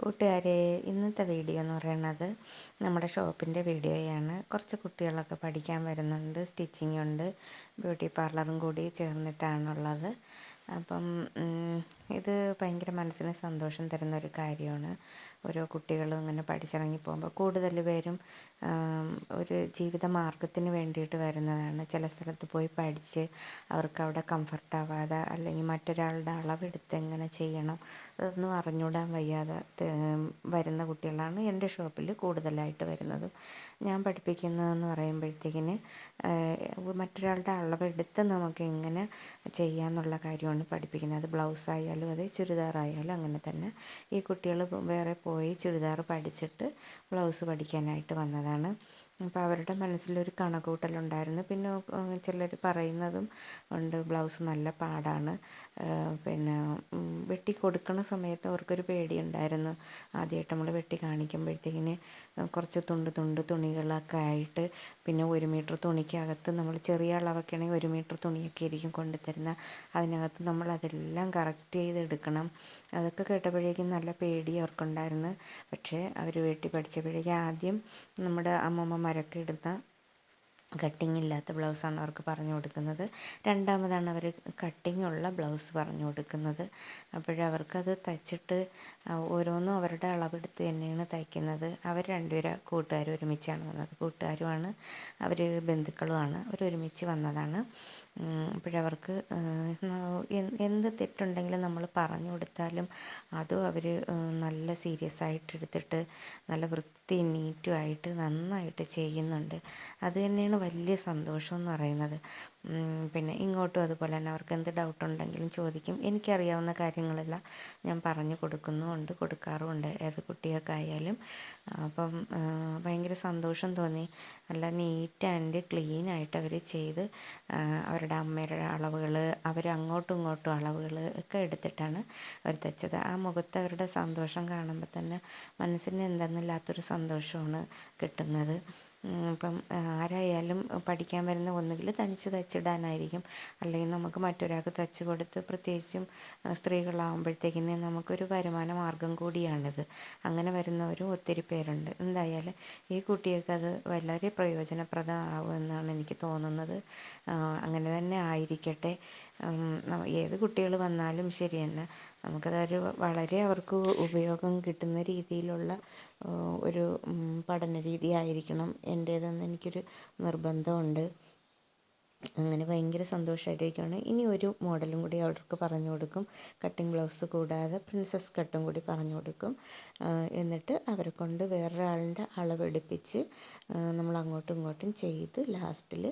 കൂട്ടുകാരെ ഇന്നത്തെ വീഡിയോ എന്ന് പറയുന്നത് നമ്മുടെ ഷോപ്പിന്റെ വീഡിയോയാണ്. കുറച്ച് കുട്ടികളൊക്കെ പഠിക്കാൻ വരുന്നുണ്ട് സ്റ്റിച്ചിങ് ഉണ്ട് ബ്യൂട്ടി പാർലറും കൂടി ചേർന്നിട്ടാണുള്ളത്. അപ്പം ഇത് ഭയങ്കര മനസ്സിന് സന്തോഷം തരുന്ന ഒരു കാര്യമാണ്. ഓരോ കുട്ടികളും ഇങ്ങനെ പഠിച്ചിറങ്ങി പോകുമ്പോൾ കൂടുതൽ പേരും ഒരു ജീവിത മാർഗത്തിന് വേണ്ടിയിട്ട് വരുന്നതാണ്. ചില സ്ഥലത്ത് പോയി പഠിച്ച് അവർക്ക് അവിടെ കംഫർട്ടാവാതെ അല്ലെങ്കിൽ മറ്റൊരാളുടെ അളവെടുത്ത് എങ്ങനെ ചെയ്യണം അതൊന്നും അറിഞ്ഞൂടാൻ വയ്യാതെ വരുന്ന കുട്ടികളാണ് എന്റെ ഷോപ്പിൽ കൂടുതലായിട്ട് വരുന്നത്. ഞാൻ പഠിപ്പിക്കുന്നതെന്ന് പറയുമ്പോഴത്തേക്കിന് മറ്റൊരാളുടെ അളവെടുത്ത് നമുക്ക് എങ്ങനെ ചെയ്യാമെന്നുള്ള കാര്യമാണ് പഠിപ്പിക്കുന്നത്. അത് ബ്ലൗസ് ആയാലും അതെ ചുരിദാറായാലും അങ്ങനെ തന്നെ. ഈ കുട്ടികൾ വേറെ പോയി ചുരിദാർ പഠിച്ചിട്ട് ബ്ലൗസ് പഠിക്കാനായിട്ട് വന്നതാണ്. അപ്പോൾ അവരുടെ മനസ്സിലൊരു കണക്കൂട്ടലുണ്ടായിരുന്നു. പിന്നെ ചിലർ പറയുന്നതും ഉണ്ട് ബ്ലൗസ് നല്ല പാടാണ്. പിന്നെ വെട്ടി കൊടുക്കുന്ന സമയത്ത് അവർക്കൊരു പേടിയുണ്ടായിരുന്നു. ആദ്യമായിട്ട് നമ്മൾ വെട്ടി കാണിക്കുമ്പോഴത്തേക്കിന് കുറച്ച് തുണ്ട് തുണ്ട് തുണികളൊക്കെ ആയിട്ട് പിന്നെ ഒരു മീറ്റർ തുണിക്കകത്ത് നമ്മൾ ചെറിയ അളവൊക്കെ ആണെങ്കിൽ ഒരു മീറ്റർ തുണിയൊക്കെ ആയിരിക്കും കൊണ്ടുതരുന്ന. അതിനകത്ത് നമ്മൾ അതെല്ലാം കറക്റ്റ് ചെയ്തെടുക്കണം. അതൊക്കെ കേട്ടപ്പോഴേക്കും നല്ല പേടി അവർക്കുണ്ടായിരുന്നു. പക്ഷേ അവർ വെട്ടി പഠിച്ചപ്പോഴേക്കും ആദ്യം നമ്മുടെ അമ്മമ്മമാരൊക്കെ ഇടുന്ന കട്ടിങ് ഇല്ലാത്ത ബ്ലൗസാണ് അവർക്ക് പറഞ്ഞു കൊടുക്കുന്നത്. രണ്ടാമതാണ് അവർ കട്ടിങ് ഉള്ള ബ്ലൗസ് പറഞ്ഞു കൊടുക്കുന്നത്. അപ്പോഴവർക്കത് തയ്ച്ചിട്ട് ഓരോന്നും അവരുടെ അളവെടുത്ത് തന്നെയാണ് തയ്ക്കുന്നത്. അവർ രണ്ടുപേരും കൂട്ടുകാർ ഒരുമിച്ചാണ് വന്നത്. കൂട്ടുകാരുമാണ് അവർ ബന്ധുക്കളുമാണ് അവർ ഒരുമിച്ച് വന്നതാണ്. അപ്പോഴവർക്ക് എന്ത് തെറ്റുണ്ടെങ്കിലും നമ്മൾ പറഞ്ഞു കൊടുത്താലും അതും അവർ നല്ല സീരിയസ് ആയിട്ട് എടുത്തിട്ട് നല്ല വൃത്തി നീറ്റുമായിട്ട് നന്നായിട്ട് ചെയ്യുന്നുണ്ട്. അത് തന്നെയാണ് വലിയ സന്തോഷം എന്ന് പറയുന്നത്. പിന്നെ ഇങ്ങോട്ടും അതുപോലെ തന്നെ അവർക്ക് എന്ത് ഡൗട്ട് ഉണ്ടെങ്കിലും ചോദിക്കും. എനിക്കറിയാവുന്ന കാര്യങ്ങളെല്ലാം ഞാൻ പറഞ്ഞു കൊടുക്കുന്നുമുണ്ട് കൊടുക്കാറുമുണ്ട്. ഏത് കുട്ടികൾക്കായാലും അപ്പം ഭയങ്കര സന്തോഷം തോന്നി. നല്ല നീറ്റ് ആൻഡ് ക്ലീൻ ആയിട്ട് അവർ ചെയ്ത് അവരുടെ അമ്മയുടെ അളവുകൾ അവർ അങ്ങോട്ടും ഇങ്ങോട്ടും അളവുകൾ ഒക്കെ എടുത്തിട്ടാണ് അവർ തെച്ചത്. ആ മുഖത്ത് അവരുടെ സന്തോഷം കാണുമ്പോൾ തന്നെ മനസ്സിന് എന്തെന്നില്ലാത്തൊരു സന്തോഷമാണ് കിട്ടുന്നത്. ഇപ്പം ആരായാലും പഠിക്കാൻ വരുന്ന ഒന്നുകിൽ തനിച്ച് തയ്ച്ചിടാനായിരിക്കും അല്ലെങ്കിൽ നമുക്ക് മറ്റൊരാൾക്ക് തയ്ച്ച് കൊടുത്ത് പ്രത്യേകിച്ചും സ്ത്രീകളാകുമ്പോഴത്തേക്കിന് നമുക്കൊരു വരുമാന മാർഗം കൂടിയാണിത്. അങ്ങനെ വരുന്നവരും ഒത്തിരി പേരുണ്ട്. എന്തായാലും ഈ കുട്ടികൾക്ക് അത് വളരെ പ്രയോജനപ്രദമാകുമെന്നാണ് എനിക്ക് തോന്നുന്നത്. അങ്ങനെ തന്നെ ആയിരിക്കട്ടെ. ഏത് കുട്ടികൾ വന്നാലും ശരി തന്നെ നമുക്കതൊരു വളരെ അവർക്ക് ഉപയോഗം കിട്ടുന്ന രീതിയിലുള്ള ഒരു പഠന രീതി ആയിരിക്കണം എന്റേതെന്ന് എനിക്കൊരു നിർബന്ധമുണ്ട്. അങ്ങനെ ഭയങ്കര സന്തോഷമായിട്ടിരിക്കുകയാണ് ഇനി ഒരു മോഡലും കൂടി അവർക്ക് പറഞ്ഞു കൊടുക്കും. കട്ടിങ് ബ്ലൗസ് കൂടാതെ പ്രിൻസസ് കട്ടും കൂടി പറഞ്ഞു കൊടുക്കും. എന്നിട്ട് അവരെ കൊണ്ട് വേറൊരാളുടെ അളവെടുപ്പിച്ച് നമ്മൾ അങ്ങോട്ടും ഇങ്ങോട്ടും ചെയ്ത് ലാസ്റ്റിൽ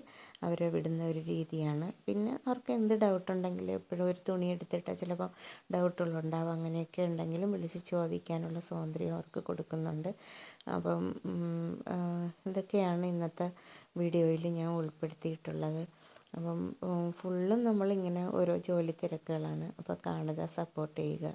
അവരെ വിടുന്ന ഒരു രീതിയാണ്. പിന്നെ അവർക്ക് എന്ത് ഡൗട്ട് ഉണ്ടെങ്കിലും എപ്പോഴും ഒരു തുണി എടുത്തിട്ട് ചിലപ്പോൾ ഡൗട്ടുകളുണ്ടാവും അങ്ങനെയൊക്കെ ഉണ്ടെങ്കിലും വിളിച്ച് ചോദിക്കാനുള്ള സ്വാതന്ത്ര്യം അവർക്ക് കൊടുക്കുന്നുണ്ട്. അപ്പം ഇതൊക്കെയാണ് ഇന്നത്തെ വീഡിയോയിൽ ഞാൻ ഉൾപ്പെടുത്തിയിട്ടുള്ളത്. അപ്പം ഫുള്ളും നമ്മളിങ്ങനെ ഓരോ ജോലി തിരക്കുകളാണ്. അപ്പം കാണുക സപ്പോർട്ട് ചെയ്യുക.